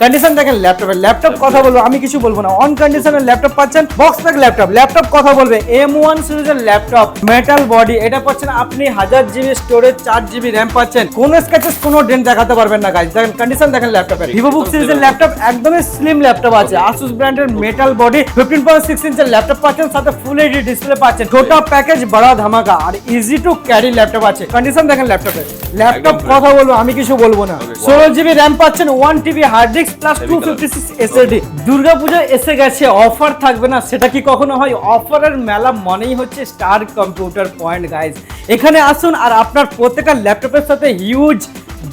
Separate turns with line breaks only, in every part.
Condition দেখেন ল্যাপটপের laptop কথা বলব আমি কিছু বলব না। অন কন্ডিশনের ল্যাপটপ পাচ্ছেন বক্স প্যাক ল্যাপটপ ল্যাপটপ কথা বলবে। এম ওয়ান সিরিজের ল্যাপটপ মেটাল বডি এটা পাচ্ছেন আপনি হাজার জিবি স্টোরেজ চার জিবি র্যাম পাচ্ছেন। কোন স্ক্যাচেস কোনো ডেন্ট দেখাতে পারবেন না গাইজ দেখেন কন্ডিশন দেখেন ল্যাপটপের ভিভো বুক সিরিজের ল্যাপটপ একদমই স্লিম ল্যাপটপ আছে। আসুস ব্র্যান্ডের metal body fifteen point six ইঞ্চের laptop পাচ্ছেন সাথে ফুল এইচডি ডিসপ্লে পাচ্ছেন। টোটাল প্যাকেজ বড়া ধামাকা আর ইজি টু ক্যারি ল্যাপটপ আছে। কন্ডিশন দেখেন ল্যাপটপের ল্যাপটপ কথা বলব আমি কিছু বলব না। ষোলো জিবি র্যাম পাচ্ছেন one TB hard disk plus two
fifty
six SSD Durga Puja এসে গেছে অফার থাকবে না সেটা কি কখনো হয়? অফারের মেলা মানেই হচ্ছে স্টার কম্পিউটার পয়েন্ট গাইজ এখানে আসুন আর আপনার প্রত্যেকটা ল্যাপটপের সাথে হিউজ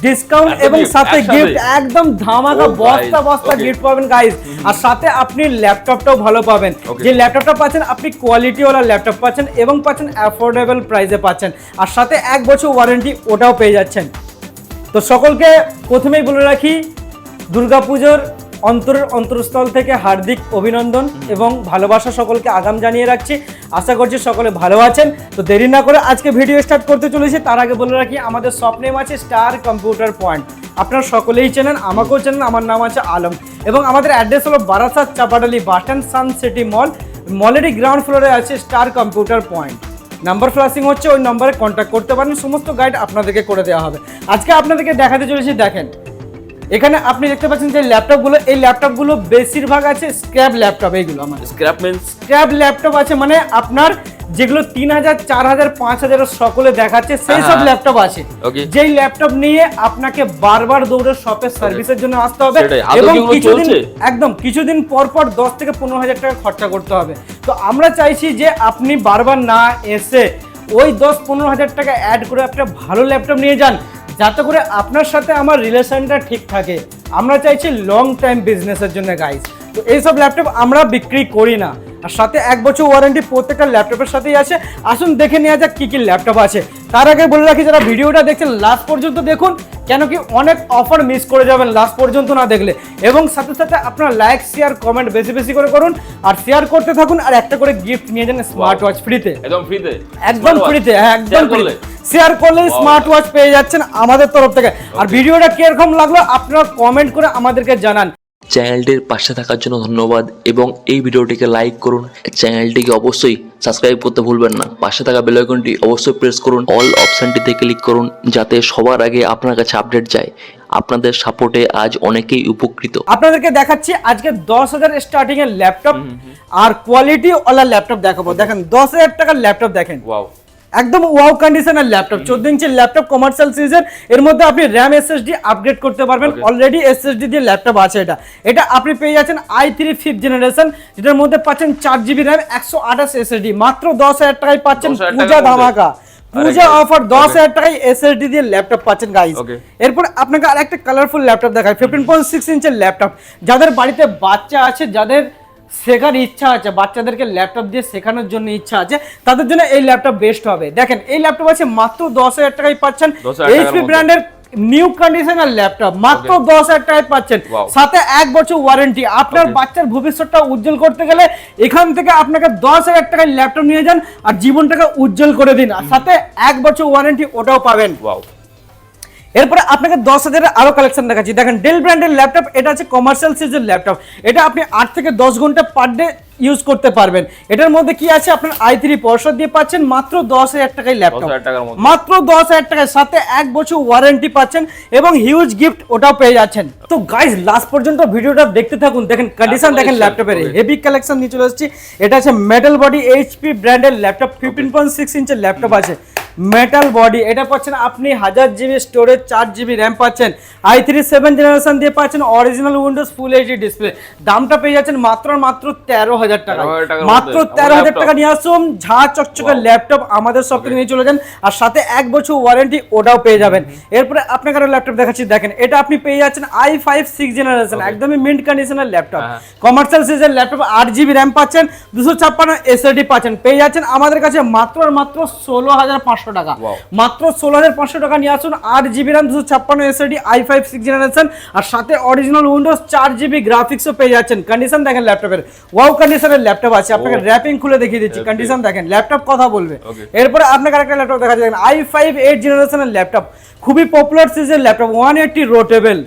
ডিসকাউন্ট এবং সাথে গিফট একদম ধামাকা
Oh,
বস্তা বস্তা গিফট পাবেন গাইজ আর সাথে আপনি ল্যাপটপটাও ভালো পাবেন। যে ল্যাপটপটা পাচ্ছেন আপনি কোয়ালিটিওয়ালা ল্যাপটপ পাচ্ছেন এবং পাচ্ছেন অ্যাফোর্ডেবল প্রাইসে পাচ্ছেন। আর সাথে এক বছর ওয়ারেন্টি ওটাও পেয়ে যাচ্ছেন। তো সকলকে প্রথমেই বলে রাখি দুর্গাপুজোর অন্তরের অন্তরস্থল থেকে হার্দিক অভিনন্দন এবং ভালোবাসা সকলকে আগাম জানিয়ে রাখছি। আশা করছি সকলে ভালো আছেন। তো দেরি না করে আজকে ভিডিও স্টার্ট করতে চলেছি। তার আগে বলে রাখি আমাদের শপ নেম আছে স্টার কম্পিউটার পয়েন্ট আপনারা সকলেই চেনেন আমাকেও চেনেন আমার নাম আছে আলম। এবং আমাদের অ্যাড্রেস হলো বারাসাত চাপাডালি বাটন সান সিটি মল। মলেরই গ্রাউন্ড ফ্লোরে আছে Star Computer Point number flashing হচ্ছে ওই নম্বরে কন্ট্যাক্ট করতে পারেন। সমস্ত গাইড আপনাদেরকে করে দেওয়া হবে। আজকে আপনাদেরকে দেখাতে চলেছি দেখেন। এখানে আপনি দেখতে পাচ্ছেন যে ল্যাপটপগুলো এই ল্যাপটপগুলো বেশিরভাগ আছে স্ক্র্যাপ ল্যাপটপ এইগুলো আমাদের
স্ক্র্যাপ মিন্স?
স্ক্র্যাপ ল্যাপটপ আছে মানে আপনার যেগুলো তিন হাজার চার হাজার পাঁচ হাজার সকলে দেখাচ্ছে সেই সব
হ্যাঁ।
ল্যাপটপ আছে. যেই ল্যাপটপ নিয়ে আপনাকে বারবার দৌড়ে শপের সার্ভিসের জন্য আসতে হবে এবং কিছুদিন একদম কিছুদিন পর পর দশ থেকে পনেরো হাজার টাকা খরচা করতে হবে। তো আমরা চাইছি যে আপনি বারবার না এসে ওই দশ পনেরো হাজার টাকা অ্যাড করে একটা ভালো ল্যাপটপ নিয়ে যান। যাতে করে আপনার সাথে আমার রিলেশনটা ঠিক থাকে। আমরা চাইছি লং টাইম বিজনেসের জন্য গাইজ তো এইসব ল্যাপটপ আমরা বিক্রি করি না। আর সাথে এক বছর ওয়ারেন্টি প্রত্যেকটা ল্যাপটপের সাথেই আছে। আসুন দেখে নেওয়া যাক কী কী ল্যাপটপ আছে। তার আগে বলে রাখি যারা ভিডিওটা দেখছেন লাস্ট পর্যন্ত দেখুন কেন কি অনেক অফার মিস করে যাবেন লাস্ট পর্যন্ত না দেখলে। এবং সাথে সাথে আপনার লাইক শেয়ার কমেন্ট বেশি বেশি করে করুন আর শেয়ার করতে থাকুন আর একটা করে গিফট নিয়ে যান স্মার্ট ওয়াচ ফ্রিতে
একদম ফ্রিতে
একদম ফ্রিতে হ্যাঁ একদম
করলে?
ফ্রিতে শেয়ার
Wow.
স্মার্ট ওয়াচ পেয়ে যাচ্ছেন আমাদের তরফ থেকে। আর ভিডিওটা কীরকম লাগল আপনারা কমেন্ট করে আমাদেরকে জানান।
চ্যানেলটির পাশে থাকার জন্য ধন্যবাদ এবং এই ভিডিওটিকে লাইক করুন। চ্যানেলটিকে অবশ্যই সাবস্ক্রাইব করতে ভুলবেন না। পাশে থাকা বেল আইকনটি অবশ্যই প্রেস করুন। অল অপশনটিতে ক্লিক করুন যাতে সবার আগে আপনার কাছে আপডেট যায়। আপনাদের সাপোর্টে আজ অনেকেই উপকৃত।
আপনাদেরকে দেখাচ্ছি আজকে দশ হাজার স্টার্টিং এর ল্যাপটপ আর কোয়ালিটি ওয়ালা ল্যাপটপ দেখাবো। দেখেন দশ হাজার টাকার ল্যাপটপ দেখেন।
ওয়াও
একদম ওয়াও কন্ডিশনের ল্যাপটপ চোদ্দ ইঞ্চির ল্যাপটপ কমার্শিয়াল সিরিজের এর মধ্যে আপনি র্যাম এসএসডি আপগ্রেড করতে পারবেন. অলরেডি এসএসডি দিয়ে ল্যাপটপ আছে এটা। এটা আপনি পেয়ে যাচ্ছেন আই থ্রি ফিফথ জেনারেশন যেটার মধ্যে পাচ্ছেন চার জিবি র্যাম একশো আঠাশ এসএসডি মাত্র দশ হাজার টাকায় পাচ্ছেন পূজা ধামাকা। পূজা অফার দশ হাজার টাকায় এসএসডি দিয়ে ল্যাপটপ পাচ্ছেন গাইজ. এরপর আপনাকে আরেকটা কালারফুল ল্যাপটপ দেখায় ফিফটিন পয়েন্ট সিক্স ইঞ্চের ল্যাপটপ যাদের বাড়িতে বাচ্চা আছে যাদের শেখার ইচ্ছা আছে বাচ্চাদেরকে ল্যাপটপ দিয়ে শেখানোর জন্য ইচ্ছা আছে তাদের জন্য এই ল্যাপটপ বেস্ট হবে। দেখেন এই ল্যাপটপ আছে মাত্র দশ হাজার টাকায় পাচ্ছেন এইচপি ব্র্যান্ডের নিউ কন্ডিশনার ল্যাপটপ মাত্র দশ হাজার টাকায় পাচ্ছেন। সাথে এক বছর ওয়ারেন্টি আপনার বাচ্চার ভবিষ্যৎটা উজ্জ্বল করতে গেলে এখান থেকে আপনাকে দশ হাজার টাকায় ল্যাপটপ নিয়ে যান আর জীবনটাকে উজ্জ্বল করে দিন। আর সাথে এক বছর ওয়ারেন্টি ওটাও পাবেন। এরপরে আপনাকে দশ হাজারের আরও কালেকশন দেখাচ্ছি। দেখেন ডেল ব্র্যান্ডের ল্যাপটপ এটা আছে কমার্শিয়াল সিরিজের ল্যাপটপ এটা আপনি আট থেকে দশ ঘণ্টা পার ডে ইউজ করতে পারবেন। এটার মধ্যে কি আছে? আপনার আই থ্রি পয়সা দিয়ে পাচ্ছেন মাত্র দশ হাজার টাকায় ল্যাপটপ
10,000 টাকার মধ্যে।
মাত্র দশ হাজার টাকায় সাথে এক বছর ওয়ারেন্টি পাচ্ছেন এবং হিউজ গিফট ওটাও পেয়ে যাচ্ছেন। তো গাইজ লাস্ট পর্যন্ত ভিডিওটা দেখতে থাকুন। দেখেন কন্ডিশন দেখেন ল্যাপটপের. হেভি কালেকশন নিয়ে চলে এসেছি। এটা আছে মেটাল বডি এইচপি ব্র্যান্ডের ল্যাপটপ ফিফটিন পয়েন্ট সিক্স ইঞ্চের ল্যাপটপ আছে। মেটাল বডি এটা পাচ্ছেন আপনি হাজার জিবি স্টোরেজ চার জিবি র্যাম পাচ্ছেন। আই থ্রি সেভেন জেনারেশন দিয়ে পাচ্ছেন original Windows full HD display দামটা পেয়ে যাচ্ছেন মাত্র মাত্র তেরো হাজার টাকা। মাত্র তেরো হাজার টাকা নিয়ে আসুন ঝা চকচকে ল্যাপটপ আমাদের সব থেকে নিয়ে চলে যান আর সাথে এক বছর ওয়ারেন্টি ওটাও পেয়ে যাবেন। এরপরে আপনাকে আরও ল্যাপটপ দেখাচ্ছি দেখেন এটা আপনি পেয়ে যাচ্ছেন আই ফাইভ সিক্স জেনারেশন একদমই মিন্ট কন্ডিশনের ল্যাপটপ। কমার্শিয়াল সিরিজের ল্যাপটপ আট জিবি র্যাম পাচ্ছেন দুশো ছাপ্পান্ন এসএসডি পাচ্ছেন। পেয়ে যাচ্ছেন আমাদের কাছে মাত্র মাত্র ষোলো হাজার পাঁচশো টাকা। মাত্র ষোলো হাজার পাঁচশো টাকা নিয়ে আসুন আট জিবি র্যাম দুশো ছাপ্পান্ন SSD i five six generation আর সাথে অরিজিনাল উইন্ডোজ চার জিবি গ্রাফিক্সও পেয়ে যাচ্ছেন। কন্ডিশন দেখেন ল্যাপটপের ওয়াও কন্ডিশনের ল্যাপটপ আছে। আপনাকে
Oh.
র্যাপিং খুলে দেখিয়ে দিচ্ছি। কন্ডিশন দেখেন ল্যাপটপ কথা বলবে। এরপরে আপনাকে একটা ল্যাপটপ দেখা যাচ্ছে আই ফাইভ এইট জেনারেশনের ল্যাপটপ খুবই পপুলার সিরিজের ল্যাপটপ ওয়ান এইটটি রোটেবল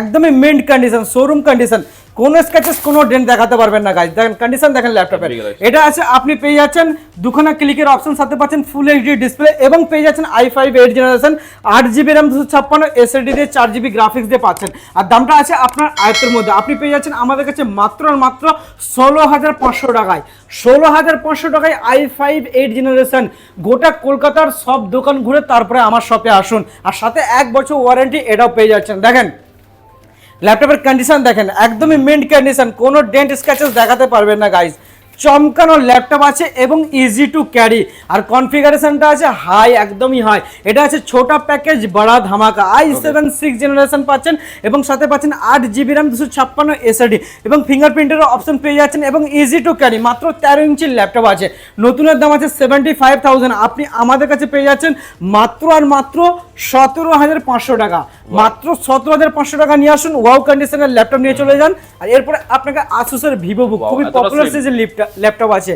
একদমই মিন্ট কন্ডিশন শোরুম কন্ডিশন কোনো স্ক্র্যাচেস কোনো ডেন্ট দেখাতে পারবেন না গাইজ দেখেন কন্ডিশন দেখেন ল্যাপটপের
ঠিক
এটা আছে আপনি পেয়ে যাচ্ছেন দুখানা ক্লিকের অপশন সাথে পাচ্ছেন ফুল এইচডি ডিসপ্লে এবং পেয়ে যাচ্ছেন আই ফাইভ এইট জেনারেশন আট জিবি র্যাম দুশো ছাপ্পান্ন এসএসডি দিয়ে চার জিবি গ্রাফিক্স দিয়ে পাচ্ছেন। আর দামটা আছে আপনার আয়ত্তের মধ্যে। আপনি পেয়ে যাচ্ছেন আমাদের কাছে মাত্র আর মাত্র ষোলো হাজার পাঁচশো টাকায়। ষোলো হাজার পাঁচশো টাকায় আই ফাইভ এইট জেনারেশন গোটা কলকাতার সব দোকান ঘুরে তারপরে আমার শপে আসুন। আর সাথে এক বছর ওয়ারেন্টি এটাও পেয়ে যাচ্ছেন। দেখেন ল্যাপটপের কন্ডিশন দেখেন একদমই মিন্ট কন্ডিশন কোনো ডেন্ট স্ক্র্যাচেস দেখাতে পারবেন না গাইজ চমকানো ল্যাপটপ আছে এবং ইজি টু ক্যারি আর কনফিগারেশনটা আছে হাই একদমই হাই এটা আছে ছোটা প্যাকেজ বড়া ধামাকা। আই সেভেন সিক্স জেনারেশন পাচ্ছেন এবং সাথে পাচ্ছেন আট জিবি র্যাম দুশো ছাপ্পান্ন এসএডি এবং ফিঙ্গারপ্রিন্টের অপশন পেয়ে যাচ্ছেন এবং ইজি টু ক্যারি মাত্র তেরো ইঞ্চির ল্যাপটপ আছে। নতুনের দাম আছে সেভেন্টি ফাইভ থাউজেন্ড আপনি আমাদের কাছে পেয়ে যাচ্ছেন মাত্র আর মাত্র সতেরো হাজার পাঁচশো টাকা। মাত্র সতেরো হাজার পাঁচশো টাকা নিয়ে আসুন। ওয়াও কন্ডিশনের ল্যাপটপ নিয়ে চলে যান। আর এরপরে আপনাকে আসুসের ভিভো বুক খুবই পপুলার। সিরিজের ল্যাপটপ আছে।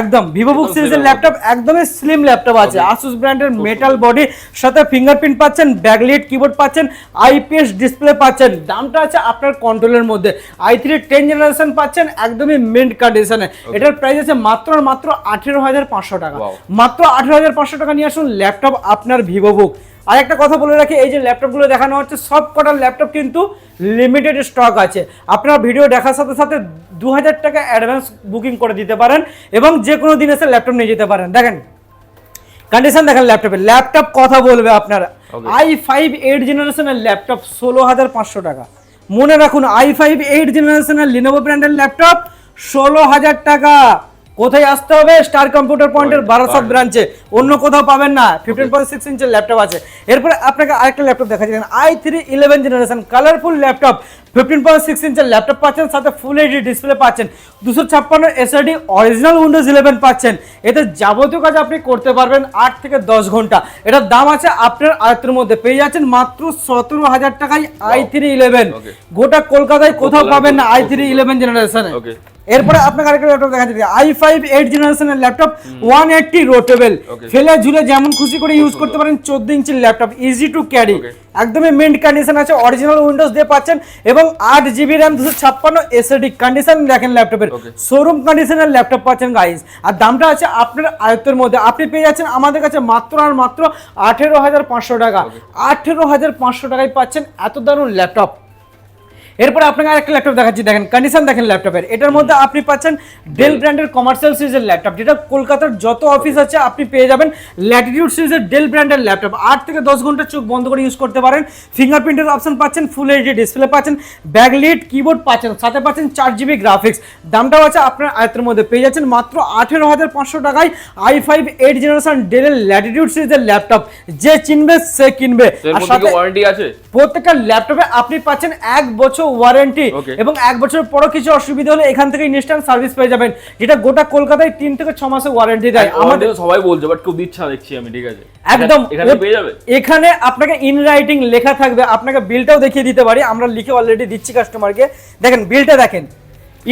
একদম ভিভো বুক সিরিজের ল্যাপটপ একদমই স্লিম ল্যাপটপ আছে। আসুস ব্র্যান্ডের মেটাল বডি সাথে ফিঙ্গারপ্রিন্ট পাচ্ছেন ব্যাকলিট কিবোর্ড পাচ্ছেন আইপিএস ডিসপ্লে পাচ্ছেন। দামটা আছে আপনার কন্ট্রোলের মধ্যে। আই থ্রি টেন জেনারেশন পাচ্ছেন একদমই মিন্ট কন্ডিশনে এটার প্রাইস আছে মাত্র মাত্র আঠেরো হাজার পাঁচশো টাকা। মাত্র আঠেরো হাজার পাঁচশো টাকা নিয়ে আসুন ল্যাপটপ আপনার ভিভো বুক আর একটা কথা বলে রাখি এই যে ল্যাপটপগুলো দেখানো হচ্ছে সব কটার ল্যাপটপ কিন্তু লিমিটেড স্টক আছে। আপনারা ভিডিও দেখার সাথে সাথে দু হাজার টাকা অ্যাডভান্স বুকিং করে দিতে পারেন এবং যে কোনো দিন এসে ল্যাপটপ নিয়ে যেতে পারেন। দেখেন কন্ডিশন দেখেন ল্যাপটপে ল্যাপটপ কথা বলবে আপনার। আই ফাইভ এইট জেনারেশনের ল্যাপটপ ষোলো হাজার পাঁচশো টাকা। মনে রাখুন আই ফাইভ এইট জেনারেশনের লিনোভো ব্র্যান্ডের ল্যাপটপ ষোলো হাজার টাকা। কোথায় আসতে হবে? স্টার কম্পিউটার পয়েন্টের বারাসাত ব্রাঞ্চে অন্য কোথাও পাবেন না। ফিফটিন পয়েন্ট সিক্স ইঞ্চের ল্যাপটপ আছে। এরপরে আপনাকে আরেকটা ল্যাপটপ দেখা যাচ্ছে i three eleven generation colourful laptop fifteen point six ইঞ্চের laptop পাচ্ছেন সাথে ফুল এইচডি ডিসপ্লে পাচ্ছেন। দুশো ছাপ্পান্ন এসআরডি অরিজিনাল উইন্ডোজ ইলেভেন পাচ্ছেন। এতে যাবতীয় কাজ আপনি করতে পারবেন আট থেকে দশ ঘণ্টা। এটার দাম আছে আপনার আয়ত্তের মধ্যে। পেয়ে যাচ্ছেন মাত্র সতেরো হাজার টাকায় আই থ্রি ইলেভেন গোটা কলকাতায় কোথাও পাবেন না আই থ্রি ইলেভেন জেনারেশনে. এরপরে আপনাকে আরেকটা ল্যাপটপ দেখা যাচ্ছে আই ফাইভ এইট জেনারেশনের ল্যাপটপ ওয়ান এইটটি রোটেবল ফেলে ঝুলে যেমন খুশি করে ইউজ করতে পারেন চোদ্দ ইঞ্চির ল্যাপটপ ইজি টু ক্যারি একদমই মিন্ট কন্ডিশন আছে অরিজিনাল উইন্ডোজ দিয়ে পাচ্ছেন এবং আট জিবি র্যাম দুশো ছাপ্পান্ন এসএডি কন্ডিশন দেখেন ল্যাপটপের শোরুম কন্ডিশনের ল্যাপটপ পাচ্ছেন গাইজ আর দামটা আছে আপনার আয়ত্তের মধ্যে। আপনি পেয়ে যাচ্ছেন আমাদের কাছে মাত্র আর মাত্র আঠেরো হাজার পাঁচশো টাকা। আঠেরো হাজার পাঁচশো টাকায় পাচ্ছেন এত দারুণ ল্যাপটপ এরপরে আপনাকে আরেকটা ল্যাপটপ দেখাচ্ছি দেখেন কন্ডিশন দেখেন ল্যাপটপের এটার মধ্যে আপনি পাচ্ছেন ডেল ব্র্যান্ডের কমার্শিয়াল সিরিজের ল্যাপটপ যেটা কলকাতার যত অফিস আছে আপনি পেয়ে যাবেন ল্যাটিটিউড সিরিজের ডেল ব্র্যান্ডের ল্যাপটপ আট থেকে দশ ঘণ্টা চোখ বন্ধ করে ইউজ করতে পারেন। ফিঙ্গারপ্রিন্টের অপশন পাচ্ছেন ফুল এইচডি ডিসপ্লে পাচ্ছেন ব্যাকলিট কিবোর্ড পাচ্ছেন সাথে পাচ্ছেন চার জিবি গ্রাফিক্স দামটাও আছে আপনার আয়ত্তের মধ্যে পেয়ে যাচ্ছেন মাত্র আঠেরো হাজার পাঁচশো টাকায় আই ফাইভ এইট জেনারেশন ডেলের ল্যাটিটিউড সিরিজের ল্যাপটপ যে চিনবে সে কিনবে। আর সাথে
ওয়ারেন্টি আছে?
প্রত্যেকটা ল্যাপটপে আপনি পাচ্ছেন এক বছর ওয়ারেন্টি. এবং এক বছরের পরও কিছু অসুবিধা হলে এখান থেকে ইনস্ট্যান্ট সার্ভিস পেয়ে যাবেন। যেটা গোটা কলকাতায় তিন থেকে ছ মাসের ওয়ারেন্টি দেয়। আমাদের
সবাই বলছে বাট কেউ দিচ্ছে না দেখছি আমি ঠিক আছে।
একদম।
এখানে
আপনাকে ইন রাইটিং লেখা থাকবে। আপনাকে বিলটাও দেখিয়ে দিতে পারি। আমরা লিখে অলরেডি দিচ্ছি কাস্টমারকে দেখেন বিলটা দেখেন।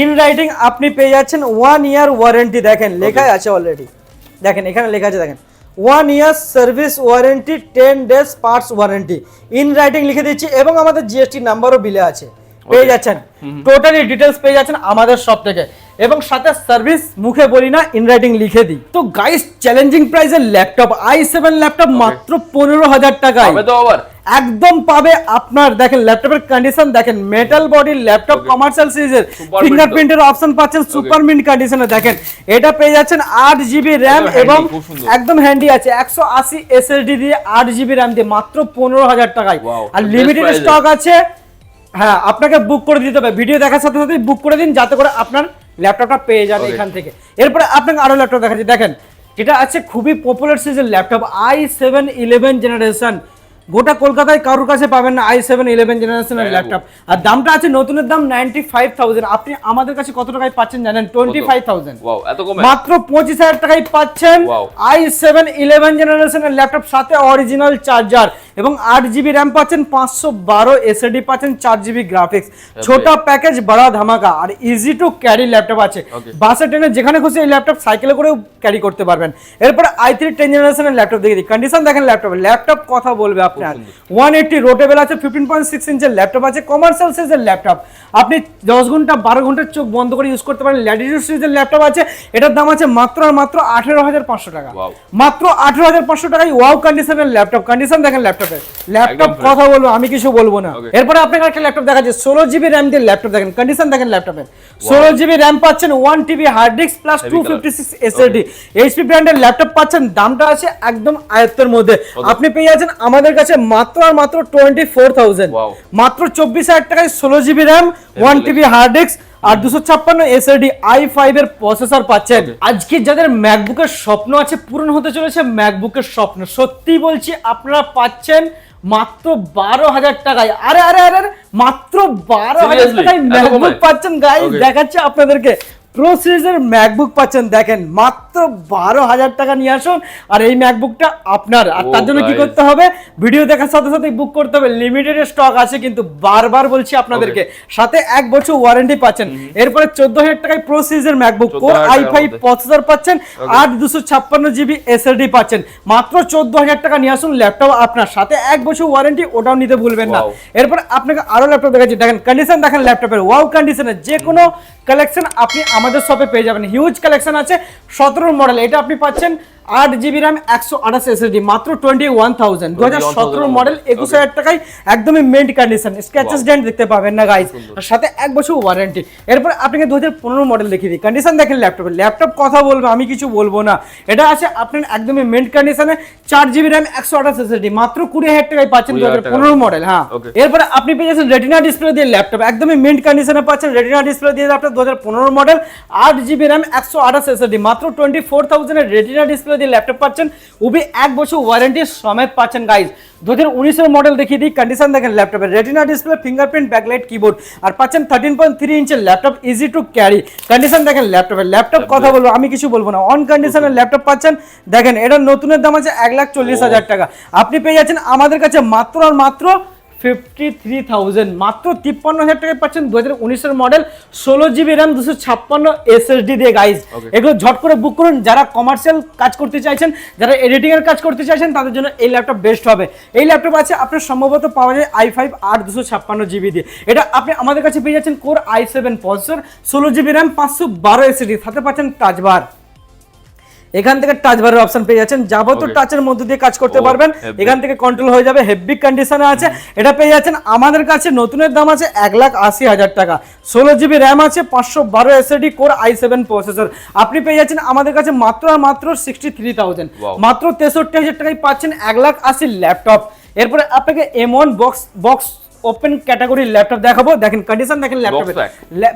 ইন রাইটিং আপনি পেয়ে যাচ্ছেন ওয়ান ইয়ার ওয়ারেন্টি দেখেন লেখাই আছে অলরেডি দেখেন এখানে লেখা আছে দেখেন। One year service warranty ten days parts warranty in writing লিখে দিচ্ছি এবং আমাদের জিএসটি নাম্বারও বিলে আছে। পেয়ে যাচ্ছেন। টোটালি ডিটেলস পেয়ে যাচ্ছেন আমাদের সব থেকে। এবং সাথে সার্ভিস মুখে বলি না ইন রাইটিং লিখে দিই। তো গাইস চ্যালেঞ্জিং প্রাইসের ল্যাপটপ আই সেভেন ল্যাপটপ মাত্র পনেরো হাজার টাকায়। একদম পাবে আপনার দেখেন ল্যাপটপের কন্ডিশন দেখেন মেটাল বডি ল্যাপটপ কমার্শিয়াল সিরিজের ফিঙ্গারপ্রিন্টের অপশন পাচ্ছেন সুপার মিন্ট কন্ডিশনে দেখেন। এটা পেয়ে যাচ্ছেন আট জিবি র্যাম এবং একদম হ্যান্ডি আছে। একশো আশি এসএসডি দিয়ে আট জিবি র্যাম দিয়ে মাত্র পনেরো হাজার টাকায়। আর লিমিটেড স্টক আছে। হ্যাঁ আপনাকে বুক করে দিতে হবে। ভিডিও দেখার সাথে সাথে বুক করে দিন যাতে করে আপনার ল্যাপটপটা পেয়ে যান এখান থেকে। এরপরে আপনাকে আরও ল্যাপটপ দেখাচ্ছি। দেখেন যেটা আছে খুবই পপুলার সিরিজের laptop i seven eleven generation গোটা কলকাতায় কারোর কাছে পাবেন না আই সেভেন ইলেভেন জেনারেশনের ল্যাপটপ আর দামটা আছে নতুনের দাম নাইনটি ফাইভ থাউজেন্ড আপনি আমাদের কাছে কত টাকায় পাচ্ছেন জানেন? টোয়েন্টি ফাইভ থাউজেন্ড
ওয়াও এত কমে?
মাত্র পঁচিশ হাজার টাকায় পাচ্ছেন. আই সেভেন ইলেভেন জেনারেশনের ল্যাপটপ সাথে অরিজিনাল চার্জার এবং আট জিবি র্যাম পাচ্ছেন পাঁচশো বারো এসএডি পাচ্ছেন চার জিবি গ্রাফিক্স ছোটা প্যাকেজ বড়া ধামাকা আর ইজি টু ক্যারি ল্যাপটপ আছে। বাসে ট্রেনে যেখানে খুশি এই ল্যাপটপ সাইকেলে করেও ক্যারি করতে পারবেন। এরপর আই থ্রি টেন জেনারেশনের ল্যাপটপ দেখে দিই। কন্ডিশন দেখেন ল্যাপটপে ল্যাপটপ কথা বলবে আপনার। ওয়ান এইটটি রোটেবল আছে ফিফটিন পয়েন্ট সিক্স ইঞ্চের ল্যাপটপ আছে কমার্শিয়াল সাইজের ল্যাপটপ আপনি দশ ঘণ্টা বারো ঘণ্টার চোখ বন্ধ করে ইউজ করতে পারেন। ল্যাটিটিউড সিরিজের ল্যাপটপ আছে। এটার দাম আছে মাত্র আর মাত্র আঠেরো হাজার পাঁচশো টাকা। মাত্র আঠেরো হাজার পাঁচশো টাকায় ওয়াও কন্ডিশনের ল্যাপটপ কন্ডিশন দেখেন ল্যাপটপে ল্যাপটপ কথা বলব আমি কিছু বলব না। এরপরে আপনাকে একটা ল্যাপটপ দেখা ষোলো জিবি র্যাম দিয়ে ল্যাপটপ দেখেন কন্ডিশন দেখেন ল্যাপটপের ষোলো জিবি র্যাম পাচ্ছেন one TB hard
disk
plus
two
fifty six SSD HP ব্র্যান্ডের ল্যাপটপ পাচ্ছেন দামটা আছে একদম আয়ত্তের মধ্যে। আপনি পেয়ে যাচ্ছেন আমাদের কাছে মাত্র আর মাত্র টোয়েন্টি ফোর থাউজেন্ড মাত্র চব্বিশ হাজার টাকায় ষোলো GB RAM one TB hard disk আর দুশো ছাপ্পান্ন এসএডি আই ফাইভ এর প্রসেসর পাচ্ছেন। আজকে যাদের ম্যাকবুকের স্বপ্ন আছে পূরণ হতে চলেছে ম্যাকবুকের স্বপ্ন। সত্যি বলছি আপনারা পাচ্ছেন মাত্র বারো হাজার টাকায়। আরে আরে আরে আরে, মাত্র বারো হাজার টাকায় ম্যাকবুক পাচ্ছেন।
গাই
দেখাচ্ছে আপনাদেরকে। প্রো সিরিজের ম্যাকবুক পাচ্ছেন দেখেন মাত্র বারো হাজার টাকা নিয়ে আসুন আর এই ম্যাকবুকটা আপনার। আর তার জন্য কি করতে হবে? ভিডিও দেখার সাথে সাথে বুক করতে হবে। লিমিটেড স্টক আছে কিন্তু বারবার বলছি আপনাদেরকে সাথে এক বছর ওয়ারেন্টি পাচ্ছেন। এরপরে চোদ্দ হাজার টাকায় প্রো সিরিজের MacBook
core
i
five
processor পাচ্ছেন আট দুশো ছাপ্পান্ন জিবি এসএসডি পাচ্ছেন। মাত্র চোদ্দ হাজার টাকা নিয়ে আসুন ল্যাপটপ আপনার। সাথে এক বছর ওয়ারেন্টি ওটাও নিতে ভুলবেন না. এরপর আপনাকে আরও ল্যাপটপ দেখাচ্ছি। দেখেন কন্ডিশন দেখেন ল্যাপটপের ওয়াও কন্ডিশনের যে কোনো কালেকশন আপনি আমাদের শপে পেয়ে যাবেন। হিউজ কালেকশন আছে সতেরো মডেল এটা আপনি পাচ্ছেন আট জিবি র্যাম একশো আঠাশ এসএসডি মাত্র টোয়েন্টি ওয়ান থাউজেন্ড দু হাজার সতেরো মডেল একুশ হাজার টাকায় একদমই মেন্ট কন্ডিশন স্ক্র্যাচেস ডেন্ট দেখতে পাবেন না গাইজ আর সাথে এক বছর ওয়ারেন্টি এরপর আপনাকে দু হাজার পনেরো মডেল দেখিয়ে দিই। কন্ডিশন দেখেন ল্যাপটপে ল্যাপটপ কথা বলবে আমি কিছু বলব না। এটা আছে আপনার একদমই মেন্ট কন্ডিশনে চার জিবি র্যাম একশো আঠাশ এসএসডি মাত্র কুড়ি হাজার টাকায় পাচ্ছেন দু হাজার পনেরো মডেল হ্যাঁ. এরপরে আপনি পেয়ে যাচ্ছেন রেটিনা ডিসপ্লে দিয়ে ল্যাপটপ একদমই মেন্ট কন্ডিশনে পাচ্ছেন রেটিনা ডিসপ্লে দিয়ে আপনার দু হাজার পনেরো মডেল আট জিবি র্যাম একশো আঠাশ এসএসডি মাত্র টোয়েন্টি ফোর থাউজেন্ডের রেটিনা ডিসপ্লে দিয়ে ল্যাপটপ পাচ্ছেন উবি এক বছর ওয়ারেন্টি সমেত পাচ্ছেন গাইজ দু হাজার উনিশের মডেল দেখিয়ে দিই কন্ডিশন দেখেন ল্যাপটপের retina display fingerprint backlight keyboard আর পাচ্ছেন thirteen point three ইঞ্চের laptop easy to carry condition দেখেন ল্যাপটপের ল্যাপটপ কথা বলব আমি কিছু বলব না। অন কন্ডিশনের ল্যাপটপ পাচ্ছেন দেখেন এটার নতুনের দাম আছে এক লাখ চল্লিশ হাজার টাকা। আপনি পেয়ে যাচ্ছেন আমাদের কাছে মাত্র আর মাত্র ফিফটি থ্রি থাউজেন্ড মাত্র তিপ্পান্ন হাজার টাকায় পাচ্ছেন দু হাজার উনিশের মডেল ষোলো জিবি র্যাম দুশো ছাপ্পান্ন এসএসডি দিয়ে গাইজ এগুলো ঝট করে বুক করুন। যারা কমার্শিয়াল কাজ করতে চাইছেন যারা এডিটিং এর কাজ করতে চাইছেন তাদের জন্য এই ল্যাপটপ বেস্ট হবে। এই ল্যাপটপ আছে আপনার সম্ভবত পাওয়া যায় আই ফাইভ আট দুশো ছাপ্পান্ন জিবি দিয়ে। এটা আপনি আমাদের কাছে পেয়ে যাচ্ছেন কোর আই সেভেন প্রসেসর ষোলো জিবি র্যাম পাঁচশো বারো এসএসডি সাথে পাচ্ছেন টাচবার এখান থেকে টাচ বারের অপশন পেয়ে যাচ্ছেন। যাবতীয় টাচের মধ্যে দিয়ে কাজ করতে
Oh,
পারবেন। এখান থেকে কন্ট্রোল হয়ে যাবে হেভি কন্ডিশনে আছে। এটা পেয়ে যাচ্ছেন। আমাদের কাছে নতুনের দাম আছে এক লাখ আশি হাজার টাকা। ষোলো জিবি র্যাম আছে পাঁচশো বারো SSD core i seven processor আপনি পেয়ে যাচ্ছেন আমাদের কাছে মাত্র আর মাত্র সিক্সটি থ্রি থাউজেন্ড মাত্র তেষট্টি হাজার টাকায় পাচ্ছেন এক লাখ আশি ল্যাপটপ এরপরে আপনাকে M one box box open ক্যাটাগরির ল্যাপটপ দেখাবো। দেখেন কন্ডিশন দেখেন
laptop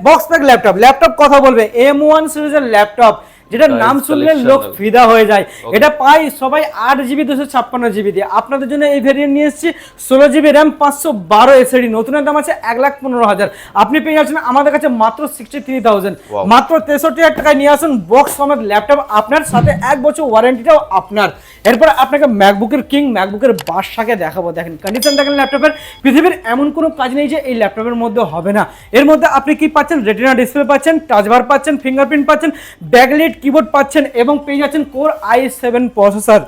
box pack laptop laptop কথা বলবে। এম ওয়ান সিরিজের ল্যাপটপ যেটা নাম শুনলে লোক ফিদা হয়ে যায়। এটা পাই সবাই আট জিবি দুশো ছাপ্পান্ন জিবি দিয়ে। আপনাদের জন্য এই ভেরিয়েন্ট নিয়ে এসেছি ষোলো জিবি র্যাম পাঁচশো বারো এসএডি নতুনের দাম আছে এক লাখ পনেরো হাজার। আপনি পেয়ে যাচ্ছেন আমাদের কাছে মাত্র সিক্সটি থ্রি থাউজেন্ড মাত্র তেষট্টি হাজার টাকায় নিয়ে আসুন বক্স সমেত ল্যাপটপ আপনার সাথে এক বছর ওয়ারেন্টিটাও আপনার। এরপর আপনাকে ম্যাকবুকের কিং ম্যাকবুকের বাদশাকে দেখাবো। দেখেন কন্ডিশন দেখেন ল্যাপটপের পৃথিবীর এমন কোনো কাজ নেই যে এই ল্যাপটপের মধ্যে হবে না। এর মধ্যে আপনি কি পাচ্ছেন? রেটিনা ডিসপ্লে পাচ্ছেন টাচবার পাচ্ছেন ফিঙ্গারপ্রিন্ট পাচ্ছেন ব্যাকলাইট কিবোর্ড পাচ্ছেন এবং পেয়ে যাচ্ছেন কোর আই সেভেন প্রসেসর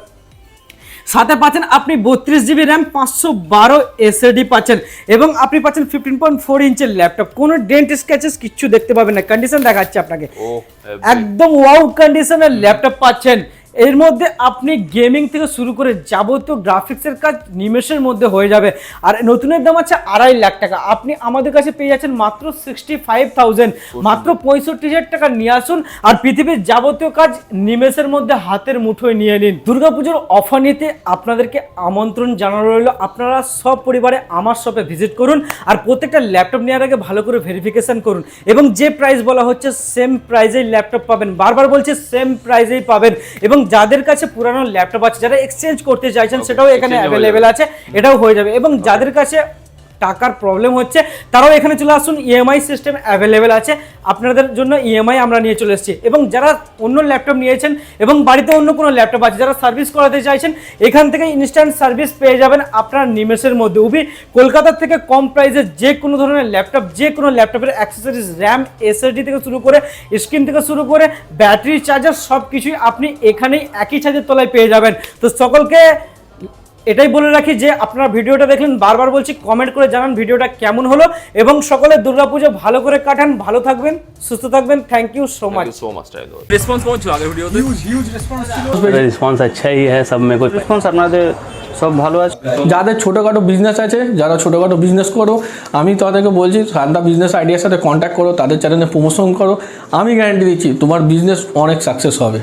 সাথে পাচ্ছেন আপনি বত্রিশ জিবি র্যাম পাঁচশো বারো এসএডি পাচ্ছেন এবং আপনি পাচ্ছেন ফিফটিন পয়েন্ট ফোর ইঞ্চের ল্যাপটপ কোনো ডেন্ট স্ক্যাচেস কিচ্ছু দেখতে পাবেন না। কন্ডিশন দেখাচ্ছে আপনাকে।
Heavy.
একদম ওয়াও কন্ডিশনের ল্যাপটপ পাচ্ছেন। এর মধ্যে আপনি গেমিং থেকে শুরু করে যাবতীয় গ্রাফিক্সের কাজ নিমেষের মধ্যে হয়ে যাবে। আর নতুনের দাম আছে আড়াই লাখ টাকা। আপনি আমাদের কাছে পেয়ে যাচ্ছেন মাত্র সিক্সটি ফাইভ থাউজেন্ড মাত্র পঁয়ষট্টি হাজার টাকা নিয়ে আসুন আর পৃথিবীর যাবতীয় কাজ নিমেষের মধ্যে হাতের মুঠোয় নিয়ে নিন। দুর্গাপুজোর অফার নিতে আপনাদেরকে আমন্ত্রণ জানানো রইল। আপনারা সব পরিবারে আমার শপে ভিজিট করুন আর প্রত্যেকটা ল্যাপটপ নেওয়ার আগে ভালো করে ভেরিফিকেশন করুন এবং যে প্রাইস বলা হচ্ছে সেম প্রাইজেই ল্যাপটপ পাবেন। বারবার বলছে সেম প্রাইজেই পাবেন এবং যাদের কাছে পুরানো ল্যাপটপ আছে যারা এক্সচেঞ্জ করতে চাইছেন সেটাও এখানে অ্যাভেলেবেল আছে এটাও হয়ে যাবে। এবং যাদের কাছে টাকার প্রবলেম হচ্ছে। তারাও এখানে চলে আসুন ইএমআই সিস্টেম অ্যাভেলেবেল আছে। আপনাদের জন্য ইএমআই আমরা নিয়ে চলে এসেছি। এবং যারা অন্য ল্যাপটপ নিয়েছেন এবং বাড়িতে অন্য কোনো ল্যাপটপ আছে, যারা সার্ভিস করাতে চাইছেন, এখান থেকে ইনস্ট্যান্ট সার্ভিস পেয়ে যাবেন আপনার নিমেষের মধ্যে। উবি কলকাতার থেকে কম প্রাইসে যে কোনো ধরনের ল্যাপটপ যে কোনো ল্যাপটপের অ্যাক্সেসরিজ র্যাম এসএসডি থেকে শুরু করে স্ক্রিন থেকে শুরু করে ব্যাটারি চার্জার সব কিছুই আপনি এখানেই একই ছাদের তলায় পেয়ে যাবেন। তো সকলকে এটাই বলে রাখি যে আপনারা ভিডিওটা দেখলেন বারবার বলছি কমেন্ট করে জানান ভিডিওটা কেমন হলো এবং সকলে দুর্গাপুজো ভালো করে কাটান ভালো থাকবেন সুস্থ থাকবেন। Thank you so
much so much response কেমন ছিল আগের ভিডিওতে?
রেসপন্স ছিল। রেসপন্স আচ্ছাই হ্যাঁ সব মেরে কো রেসপন্স আপনাদের সব ভালো আছে।
যাদের ছোটোখাটো বিজনেস আছে যারা ছোটোখাটো বিজনেস করো আমি তাদেরকে বলছি সান্দা বিজনেস আইডিয়ার সাথে কন্ট্যাক্ট করো তাদের চ্যানেলে প্রমোশন করো। আমি গ্যারান্টি দিচ্ছি তোমার বিজনেস অনেক সাকসেস হবে।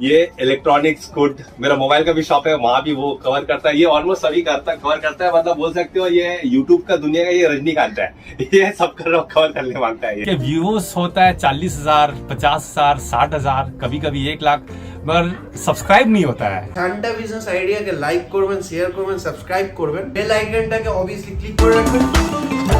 ये इलेक्ट्रॉनिक्स गुड मेरा मोबाइल का भी शॉप है वहाँ भी वो कवर करता है ये ऑलमोस्ट सभी करता कवर करता है मतलब बोल सकते हो ये यूट्यूब का दुनिया का ये रजनीकांत है ये सब कर कवर करने मांगता है ये
के व्यूज होता है चालीस हजार पचास हजार साठ हजार कभी कभी एक लाख मगर सब्सक्राइब नहीं होता है
ঠান্ডা বিজনেস আইডিয়াকে লাইক করবেন শেয়ার করবেন সাবস্ক্রাইব করবেন বেল আইকনটাকে অবভিয়াসলি ক্লিক করে রাখবেন